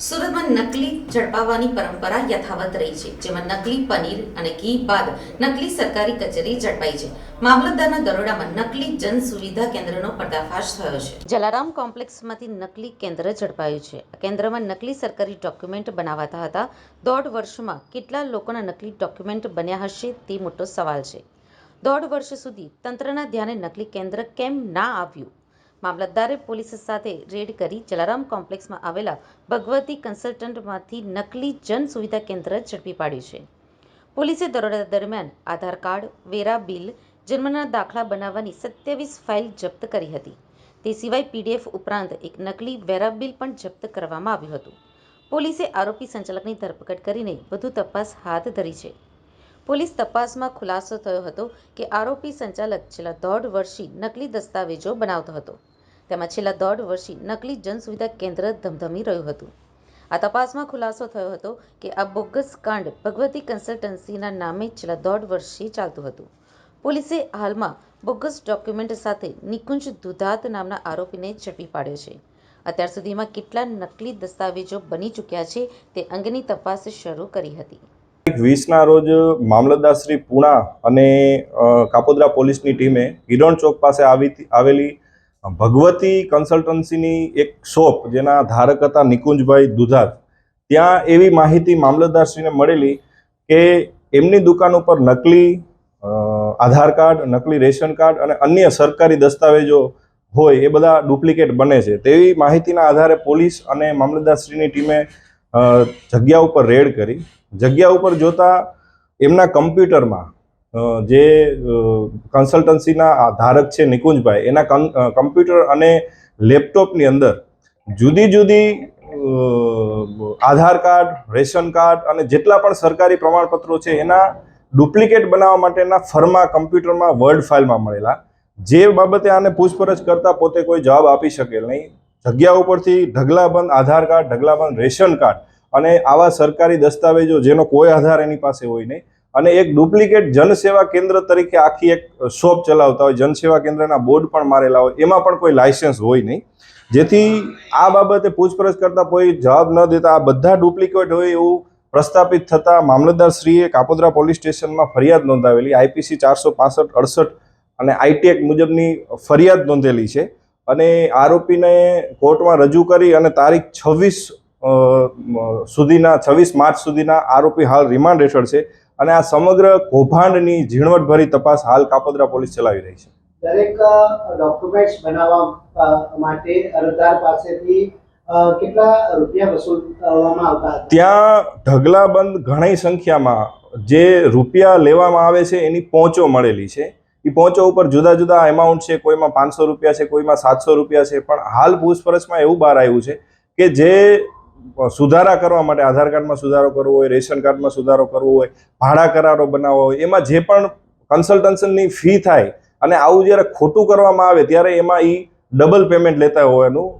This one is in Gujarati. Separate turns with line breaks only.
ઝડપાવવાની પરંપરા યથાવત રહી છે, જેમાં નકલી પનીર અને ઘી બાદ નકલી સરકારી કચેરી ઝડપાઈ છે. મામલતદારના દરોડામાં નકલી જન સુવિધા કેન્દ્રનો પર્દાફાશ થયો છે. જલારામ કોમ્પ્લેક્સમાંથી નકલી કેન્દ્ર ઝડપાયું છે. આ કેન્દ્રમાં નકલી સરકારી ડોક્યુમેન્ટ બનાવાતા હતા. દોઢ વર્ષમાં કેટલા લોકોના નકલી ડોક્યુમેન્ટ બન્યા હશે તે મોટો સવાલ છે. દોઢ વર્ષ સુધી તંત્રના ધ્યાને નકલી કેન્દ્ર કેમ ના આવ્યું? મામલતદારે પોલીસ સાથે રેડ કરી જલારામ કોમ્પ્લેક્સમાં આવેલા ભગવતી કન્સલ્ટન્ટમાંથી નકલી જન સુવિધા કેન્દ્ર ઝડપી પાડ્યું છે. પોલીસે દરોડા દરમિયાન આધાર કાર્ડ, વેરા બિલ, જન્મના દાખલા બનાવવાની સત્યાવીસ ફાઇલ જપ્ત કરી હતી. તે સિવાય પીડીએફ ઉપરાંત એક નકલી વેરા બિલ પણ જપ્ત કરવામાં આવ્યું હતું. પોલીસે આરોપી સંચાલકની ધરપકડ કરીને વધુ તપાસ હાથ ધરી છે. પોલીસ તપાસમાં ખુલાસો થયો હતો કે આરોપી સંચાલક છેલ્લા દોઢ વર્ષથી નકલી દસ્તાવેજો બનાવતો હતો. તેમાં છેલ્લા દોઢ વર્ષથી નકલી જનસુવિધા કેન્દ્ર ધમધમી રહ્યું હતું. આ તપાસમાં ખુલાસો થયો હતો કે આ બોગસ કાંડ ભગવતી કન્સલ્ટન્સીના નામે છેલ્લા દોઢ વર્ષથી ચાલતું હતું. પોલીસે હાલમાં બોગસ ડોક્યુમેન્ટ સાથે નિકુંજ દુધાત નામના આરોપીને ઝડપી પાડ્યો છે. અત્યાર સુધીમાં કેટલા નકલી દસ્તાવેજો બની ચૂક્યા છે તે અંગેની તપાસ શરૂ કરી હતી.
તારીખ વીસના રોજ મામલતદાર શ્રી પૂણા અને કાપોદ્રા પોલીસની ટીમે હિરણ ચોક પાસે આવી, આવેલી ભગવતી કન્સલ્ટન્સીની એક શોપ જેના ધારક હતા નિકુંજભાઈ દુધાત. ત્યાં એવી માહિતી મામલતદારશ્રીને મળેલી કે એમની દુકાન ઉપર નકલી આધાર કાર્ડ, નકલી રેશન કાર્ડ અને અન્ય સરકારી દસ્તાવેજો હોય એ બધા ડુપ્લિકેટ બને છે. તેવી માહિતીના આધારે પોલીસ અને મામલતદારશ્રીની ટીમે જગ્યા ઉપર રેડ કરી. જગ્યા ઉપર જોતા એમના કમ્પ્યુટરમાં જે કન્સલ્ટન્સીના ધારક છે નિકુંજભાઈ, એના કમ્પ્યુટર અને લેપટોપની અંદર જુદી જુદી આધાર કાર્ડ, રેશન કાર્ડ અને જેટલા પણ સરકારી પ્રમાણપત્રો છે એના ડુપ્લિકેટ બનાવવા માટેના ફર્મા કમ્પ્યુટરમાં વર્ડ ફાઇલમાં મળેલા. જે બાબતે આને પૂછપરછ કરતા પોતે કોઈ જવાબ આપી શકેલ નહીં. જગ્યા ઉપરથી ઢગલાબંધ આધાર કાર્ડ, ઢગલાબંધ રેશન કાર્ડ અને આવા સરકારી દસ્તાવેજો જેનો કોઈ આધાર એની પાસે હોય નહીં. અને એક ડુપ્લિકેટ જનસેવા કેન્દ્ર તરીકે આખી એક શોપ ચલાવતા હોય, જનસેવા કેન્દ્રના બોર્ડ પણ મારેલા હોય, એમાં પણ કોઈ લાયસન્સ હોય નહીં. જેથી આ બાબતે પૂછપરછ કરતા કોઈ જવાબ ન દેતા આ બધા ડુપ્લિકેટ હોય એવું પ્રસ્થાપિત થતાં મામલતદારશ્રીએ કાપોદ્રા પોલીસ સ્ટેશનમાં ફરિયાદ નોંધાવેલી, આઈપીસી ચારસો પાસઠ અડસઠ અને આઈટી એક્ટ મુજબની ફરિયાદ નોંધેલી છે. અને આરોપીને કોર્ટમાં રજૂ કરી અને તારીખ છવ્વીસ સુધીના છવ્વીસ માર્ચ સુધીના આરોપી હાલ રિમાન્ડ હેઠળ છે અને આ સમગ્ર કૌભાંડની ઝીણવટભરી તપાસ હાલ કાપોદ્રા પોલીસ ચલાવી રહી છે.
દરેક ડોક્યુમેન્ટ્સ બનાવવા માટે અરજદાર પાસેથી કેટલા રૂપિયા વસૂલવામાં આવતા
ત્યાં ઢગલાબંધ ઘણી સંખ્યામાં જે રૂપિયા લેવામાં આવે છે એની પહોંચો મળેલી છે. એ પહોંચો ઉપર જુદા જુદા એમાઉન્ટ છે, કોઈમાં પાંચસો રૂપિયા છે, કોઈમાં સાતસો રૂપિયા છે, પણ હાલ પૂછપરછમાં એવું બહાર આવ્યું છે કે જે સુધારા કરવા માટે આધાર કાર્ડમાં સુધારો કરવો હોય, રેશન કાર્ડમાં સુધારો કરવો હોય, ભાડા કરારો બનાવવા હોય, એમાં જે પણ કન્સલ્ટન્સની ફી થાય અને આવું જ્યારે ખોટું કરવામાં આવે ત્યારે એમાં એ ડબલ પેમેન્ટ લેતા હોવાનું